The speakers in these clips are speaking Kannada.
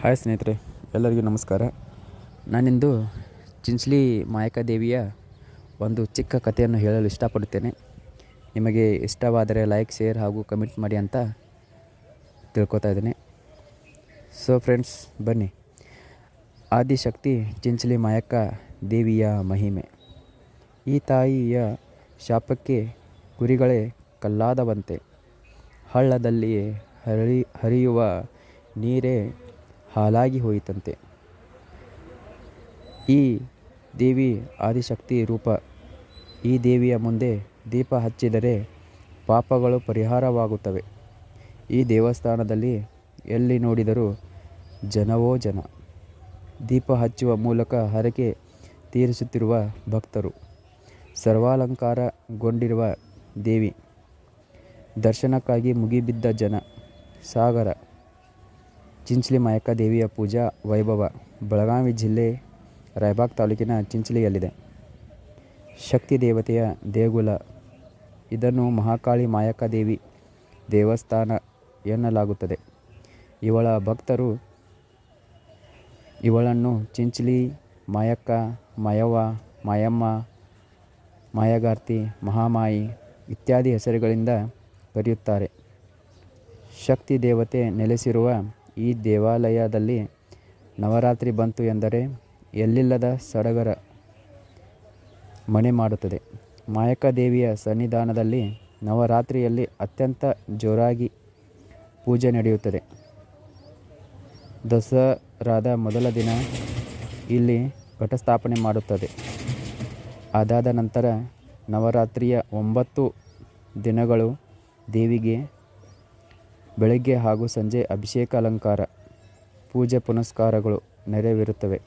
ಹಾಯ್ ಸ್ನೇಹಿತರೆ, ಎಲ್ಲರಿಗೂ ನಮಸ್ಕಾರ. ನಾನಿಂದು ಚಿಂಚ್ಲಿ ಮಾಯಕಾದೇವಿಯ ಒಂದು ಚಿಕ್ಕ ಕಥೆಯನ್ನು ಹೇಳಲು ಇಷ್ಟಪಡುತ್ತೇನೆ. ನಿಮಗೆ ಇಷ್ಟವಾದರೆ ಲೈಕ್ ಶೇರ್ ಹಾಗೂ ಕಮೆಂಟ್ ಮಾಡಿ ಅಂತ ತಿಳ್ಕೊತಾ ಇದ್ದೀನಿ. ಸೊ ಫ್ರೆಂಡ್ಸ್ ಬನ್ನಿ. ಆದಿಶಕ್ತಿ ಚಿಂಚಲಿ ಮಾಯಕ್ಕ ದೇವಿಯ ಮಹಿಮೆ. ಈ ತಾಯಿಯ ಶಾಪಕ್ಕೆ ಕುರಿಗಳೇ ಕಲ್ಲಾದವಂತೆ. ಹಳ್ಳದಲ್ಲಿ ಹರಿ, ಹರಿಯುವ ನೀರೇ ಹಾಲಾಗಿ ಹೋಯಿತಂತೆ. ಈ ದೇವಿ ಆದಿಶಕ್ತಿ ರೂಪ ಈ ದೇವಿಯ ಮುಂದೆ ದೀಪ ಹಚ್ಚಿದರೆ ಪಾಪಗಳು ಪರಿಹಾರವಾಗುತ್ತವೆ. ಈ ದೇವಸ್ಥಾನದಲ್ಲಿ ಎಲ್ಲಿ ನೋಡಿದರೂ ಜನವೋ ಜನ. ದೀಪ ಹಚ್ಚುವ ಮೂಲಕ ಹರಕೆ ತೀರಿಸುತ್ತಿರುವ ಭಕ್ತರು. ಸರ್ವಾಲಂಕಾರಗೊಂಡಿರುವ ದೇವಿ. ದರ್ಶನಕ್ಕಾಗಿ ಮುಗಿಬಿದ್ದ ಜನ. ಸಾಗರ. ಚಿಂಚಲಿ ಮಾಯಕ್ಕ ದೇವಿಯ ಪೂಜಾ ವೈಭವ ಬೆಳಗಾವಿ ಜಿಲ್ಲೆ ರಾಯಬಾಗ್ ತಾಲೂಕಿನ ಚಿಂಚಲಿಯಲ್ಲಿದೆ. ಶಕ್ತಿ ದೇವತೆಯ ದೇಗುಲ. ಇದನ್ನು ಮಹಾಕಾಳಿ ಮಾಯಕ್ಕ ದೇವಿ ದೇವಸ್ಥಾನ ಎನ್ನಲಾಗುತ್ತದೆ. ಇವಳ ಭಕ್ತರು ಇವಳನ್ನು ಚಿಂಚಲಿ, ಮಾಯಕ್ಕ, ಮಾಯವ್ವ, ಮಾಯಮ್ಮ, ಮಾಯಗಾರ್ತಿ, ಮಹಾಮಾಯಿ ಇತ್ಯಾದಿ ಹೆಸರುಗಳಿಂದ ಕರೆಯುತ್ತಾರೆ. ಶಕ್ತಿ ದೇವತೆ ನೆಲೆಸಿರುವ ಈ ದೇವಾಲಯದಲ್ಲಿ ನವರಾತ್ರಿ ಬಂತು ಎಂದರೆ ಎಲ್ಲಿಲ್ಲದ ಸಡಗರ ಮನೆ ಮಾಡುತ್ತದೆ. ಮಾಯಕ ದೇವಿಯ ಸನ್ನಿಧಾನದಲ್ಲಿ ನವರಾತ್ರಿಯಲ್ಲಿ ಅತ್ಯಂತ ಜೋರಾಗಿ ಪೂಜೆ ನಡೆಯುತ್ತದೆ. ದಸರಾದ ಮೊದಲ ದಿನ ಇಲ್ಲಿ ಘಟಸ್ಥಾಪನೆ ಮಾಡುತ್ತದೆ. ಅದಾದ ನಂತರ ನವರಾತ್ರಿಯ ಒಂಬತ್ತು ದಿನಗಳು ದೇವಿಗೆ ಬೆಳಗ್ಗೆ ಹಾಗೂ ಸಂಜೆ ಅಭಿಷೇಕ ಅಲಂಕಾರ ಪೂಜೆ ಪುನಸ್ಕಾರಗಳು ನೆರವೇರುತ್ತವೆ.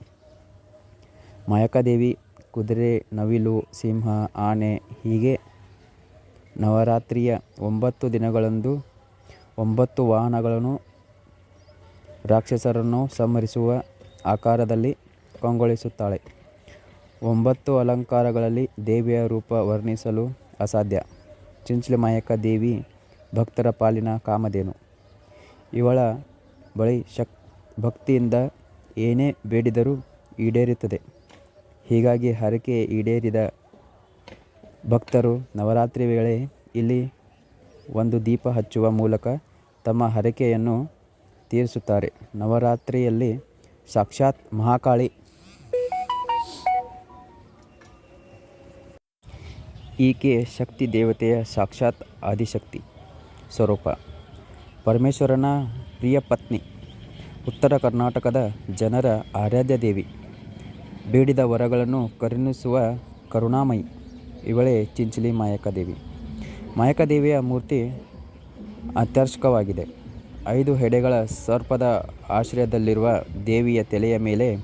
ಮಾಯಕಾದೇವಿ, ಕುದುರೆ, ನವಿಲು, ಸಿಂಹ, ಆನೆ ಹೀಗೆ ನವರಾತ್ರಿಯ ಒಂಬತ್ತು ದಿನಗಳಂದು ಒಂಬತ್ತು ವಾಹನಗಳನ್ನು ರಾಕ್ಷಸರನ್ನು ಸಂಹರಿಸುವ ಆಕಾರದಲ್ಲಿ ಕಂಗೊಳಿಸುತ್ತಾಳೆ. ಒಂಬತ್ತು ಅಲಂಕಾರಗಳಲ್ಲಿ ದೇವಿಯ ರೂಪ ವರ್ಣಿಸಲು ಅಸಾಧ್ಯ. ಚಿಂಚಲಿ ಮಾಯಕ ದೇವಿ ಭಕ್ತರ ಪಾಲಿನ ಕಾಮಧೇನು. ಇವಳ ಬಳಿ ಶಕ್, ಭಕ್ತಿಯಿಂದ ಏನೇ ಬೇಡಿದರೂ ಈಡೇರುತ್ತದೆ. ಹೀಗಾಗಿ ಹರಕೆ ಈಡೇರಿದ ಭಕ್ತರು ನವರಾತ್ರಿ ವೇಳೆ ಇಲ್ಲಿ ಒಂದು ದೀಪ ಹಚ್ಚುವ ಮೂಲಕ ತಮ್ಮ ಹರಕೆಯನ್ನು ತೀರಿಸುತ್ತಾರೆ. ನವರಾತ್ರಿಯಲ್ಲಿ ಸಾಕ್ಷಾತ್ ಮಹಾಕಾಳಿ. ಈಕೆ ಶಕ್ತಿ ದೇವತೆಯ ಸಾಕ್ಷಾತ್ ಆದಿಶಕ್ತಿ. ಸ್ವರೂಪ. ಪರಮೇಶ್ವರನ ಪ್ರಿಯ ಪತ್ನಿ. ಉತ್ತರ ಕರ್ನಾಟಕದ ಜನರ ಆರಾಧ್ಯ ದೇವಿ. ಬೇಡಿದ ವರಗಳನ್ನು ಕರುಣಿಸುವ ಕರುಣಾಮಯಿ. ಇವಳೇ ಚಿಂಚಲಿ ಮಾಯಕದೇವಿ ದೇವಿ. ಮಾಯಕ್ಕ ದೇವಿಯ ಮೂರ್ತಿ ಅತ್ಯರ್ಷಕವಾಗಿದೆ ಐದು ಹೆಡೆಗಳ ಸರ್ಪದ ಆಶ್ರಯದಲ್ಲಿರುವ ದೇವಿಯ ತಲೆಯ ಮೇಲೆ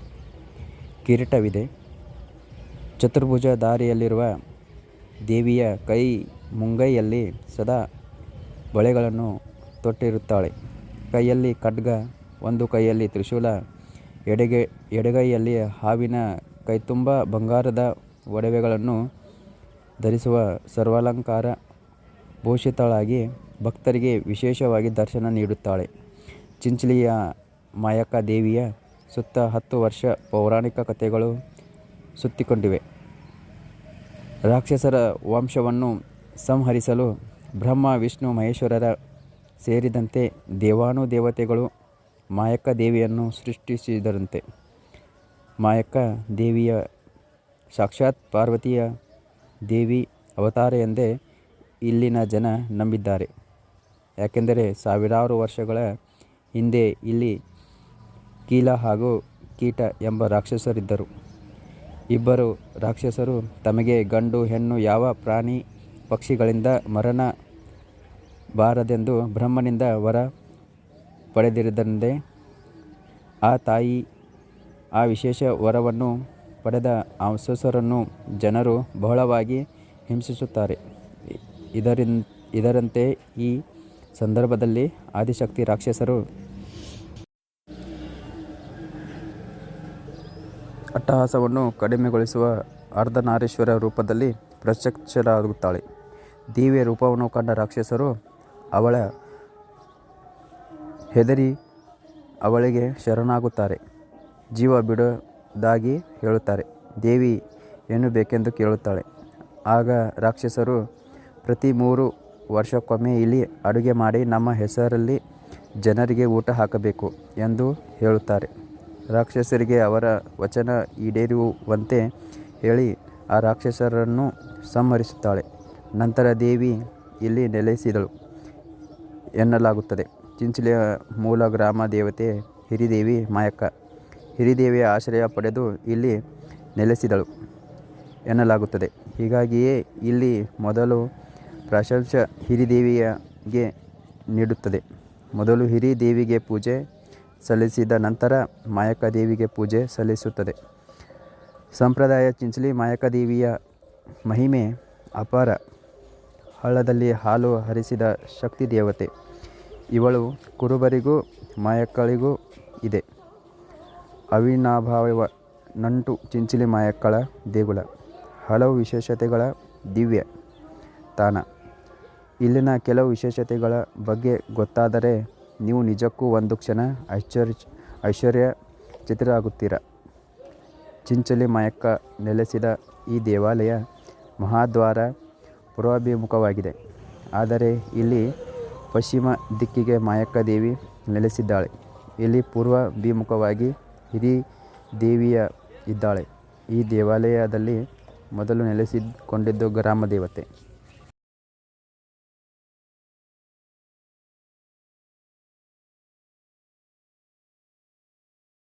ಕಿರೀಟವಿದೆ. ಚತುರ್ಭುಜ ದಾರಿಯಲ್ಲಿರುವ ದೇವಿಯ ಕೈ ಮುಂಗೈಯಲ್ಲಿ ಸದಾ ಬಳೆಗಳನ್ನು ತೊಟ್ಟಿರುತ್ತಾಳೆ. ಕೈಯಲ್ಲಿ ಖಡ್ಗ, ಒಂದು ಕೈಯಲ್ಲಿ ತ್ರಿಶೂಲ, ಎಡಗೈ, ಎಡಗೈಯಲ್ಲಿ ಹಾವಿನ ಕೈತುಂಬ ಬಂಗಾರದ ಒಡವೆಗಳನ್ನು ಧರಿಸುವ ಸರ್ವಾಲಂಕಾರ ಭೂಷಿತಳಾಗಿ ಭಕ್ತರಿಗೆ ವಿಶೇಷವಾಗಿ ದರ್ಶನ ನೀಡುತ್ತಾಳೆ. ಚಿಂಚಲಿಯ ಮಾಯಕ ದೇವಿಯ ಸುತ್ತ ಹತ್ತು ವರ್ಷ ಪೌರಾಣಿಕ ಕಥೆಗಳು ಸುತ್ತಿಕೊಂಡಿವೆ. ರಾಕ್ಷಸರ ವಂಶವನ್ನು ಸಂಹರಿಸಲು ಬ್ರಹ್ಮ, ವಿಷ್ಣು, ಮಹೇಶ್ವರರ ಸೇರಿದಂತೆ ದೇವಾನುದೇವತೆಗಳು ಮಾಯಕ್ಕ ದೇವಿಯನ್ನು ಸೃಷ್ಟಿಸಿದರಂತೆ. ಮಾಯಕ್ಕ ದೇವಿಯ ಸಾಕ್ಷಾತ್ ಪಾರ್ವತಿಯ ದೇವಿ ಅವತಾರ ಎಂದೇ ಇಲ್ಲಿನ ಜನ ನಂಬಿದ್ದಾರೆ. ಯಾಕೆಂದರೆ ಸಾವಿರಾರು ವರ್ಷಗಳ ಹಿಂದೆ ಇಲ್ಲಿ ಕೀಲ ಹಾಗೂ ಕೀಟ ಎಂಬ ರಾಕ್ಷಸರಿದ್ದರು. ಇಬ್ಬರು ರಾಕ್ಷಸರು ತಮಗೆ ಗಂಡು, ಹೆಣ್ಣು, ಯಾವ ಪ್ರಾಣಿ ಪಕ್ಷಿಗಳಿಂದ ಮರಣ ಬಾರದೆಂದು ಬ್ರಹ್ಮನಿಂದ ವರ ಪಡೆದಿರದಂದೇ ಆ ತಾಯಿ ಆ ವಿಶೇಷ ವರವನ್ನು ಪಡೆದ ಆ ಸೊಸರನ್ನು ಜನರು ಬಹಳವಾಗಿ ಹಿಂಸಿಸುತ್ತಾರೆ. ಇದರಿಂದ ಇದರಂತೆ ಈ ಸಂದರ್ಭದಲ್ಲಿ ಆದಿಶಕ್ತಿ ರಾಕ್ಷಸರು ಅಟ್ಟಹಾಸವನ್ನು ಕಡಿಮೆಗೊಳಿಸುವ ಅರ್ಧನಾರೇಶ್ವರ ರೂಪದಲ್ಲಿ ಪ್ರತ್ಯಕ್ಷರಾಗುತ್ತಾಳೆ. ದೇವಿಯ ರೂಪವನ್ನು ಕಂಡ ರಾಕ್ಷಸರು ಅವಳ ಹೆದರಿ ಅವಳಿಗೆ ಶರಣಾಗುತ್ತಾರೆ. ಜೀವ ಬಿಡೋದಾಗಿ ಹೇಳುತ್ತಾರೆ. ದೇವಿ ಏನು ಬೇಕೆಂದು ಕೇಳುತ್ತಾಳೆ. ಆಗ ರಾಕ್ಷಸರು ಪ್ರತಿ ಮೂರು ವರ್ಷಕ್ಕೊಮ್ಮೆ ಇಲ್ಲಿ ಅಡುಗೆ ಮಾಡಿ ನಮ್ಮ ಹೆಸರಲ್ಲಿ ಜನರಿಗೆ ಊಟ ಹಾಕಬೇಕು ಎಂದು ಹೇಳುತ್ತಾರೆ. ರಾಕ್ಷಸರಿಗೆ ಅವರ ವಚನ ಈಡೇರುವಂತೆ ಹೇಳಿ ಆ ರಾಕ್ಷಸರನ್ನು ಸಂಹರಿಸುತ್ತಾಳೆ. ನಂತರ ದೇವಿ ಇಲ್ಲಿ ನೆಲೆಸಿದಳು ಎನ್ನಲಾಗುತ್ತದೆ. ಚಿಂಚಲಿಯ ಮೂಲ ಗ್ರಾಮ ದೇವತೆ ಹಿರಿದೇವಿ ಮಾಯಕ್ಕ. ಹಿರಿದೇವಿಯ ಆಶ್ರಯ ಪಡೆದು ಇಲ್ಲಿ ನೆಲೆಸಿದಳು ಎನ್ನಲಾಗುತ್ತದೆ. ಹೀಗಾಗಿಯೇ ಇಲ್ಲಿ ಮೊದಲು ಪ್ರಶಂಸ ಹಿರಿದೇವಿಯಗೆ ನೀಡುತ್ತದೆ. ಮೊದಲು ಹಿರಿದೇವಿಗೆ ಪೂಜೆ ಸಲ್ಲಿಸಿದ ನಂತರ ಮಾಯಕ್ಕ ದೇವಿಗೆ ಪೂಜೆ ಸಲ್ಲಿಸುತ್ತದೆ. ಸಂಪ್ರದಾಯ ಚಿಂಚಲಿ ಮಾಯಕ ದೇವಿಯ ಮಹಿಮೆ ಅಪಾರ. ಹಳ್ಳದಲ್ಲಿ ಹಾಲು ಹರಿಸಿದ ಶಕ್ತಿ ದೇವತೆ. ಇವಳು ಕುರುಬರಿಗೂ ಮಾಯಕ್ಕಳಿಗೂ ಇದೆ. ಅವಿನಾಭಾವ ನಂಟು ಚಿಂಚಲಿ ಮಾಯಕ್ಕಳ ದೇಗುಲ. ಹಲವು ವಿಶೇಷತೆಗಳ ದಿವ್ಯ ತಾಣ. ಇಲ್ಲಿನ ಕೆಲವು ವಿಶೇಷತೆಗಳ ಬಗ್ಗೆ ಗೊತ್ತಾದರೆ ನೀವು ನಿಜಕ್ಕೂ ಒಂದು ಕ್ಷಣ ಐಶ್ವರ್ಯ ಐಶ್ವರ್ಯ ಚಿತ್ರರಾಗುತ್ತೀರ ಚಿಂಚಲಿ ಮಾಯಕ್ಕ ನೆಲೆಸಿದ ಈ ದೇವಾಲಯ ಮಹಾದ್ವಾರ ಪೂರ್ವಾಭಿಮುಖವಾಗಿದೆ ಆದರೆ ಇಲ್ಲಿ ಪಶ್ಚಿಮ ದಿಕ್ಕಿಗೆ ಮಾಯಕ್ಕ ದೇವಿ ನೆಲೆಸಿದ್ದಾಳೆ. ಇಲ್ಲಿ ಪೂರ್ವಾಭಿಮುಖವಾಗಿ ಹಿರಿ ದೇವಿಯ ಇದ್ದಾಳೆ. ಈ ದೇವಾಲಯದಲ್ಲಿ ಮೊದಲು ನೆಲೆಸಿಕೊಂಡಿದ್ದು ಗ್ರಾಮ ದೇವತೆ.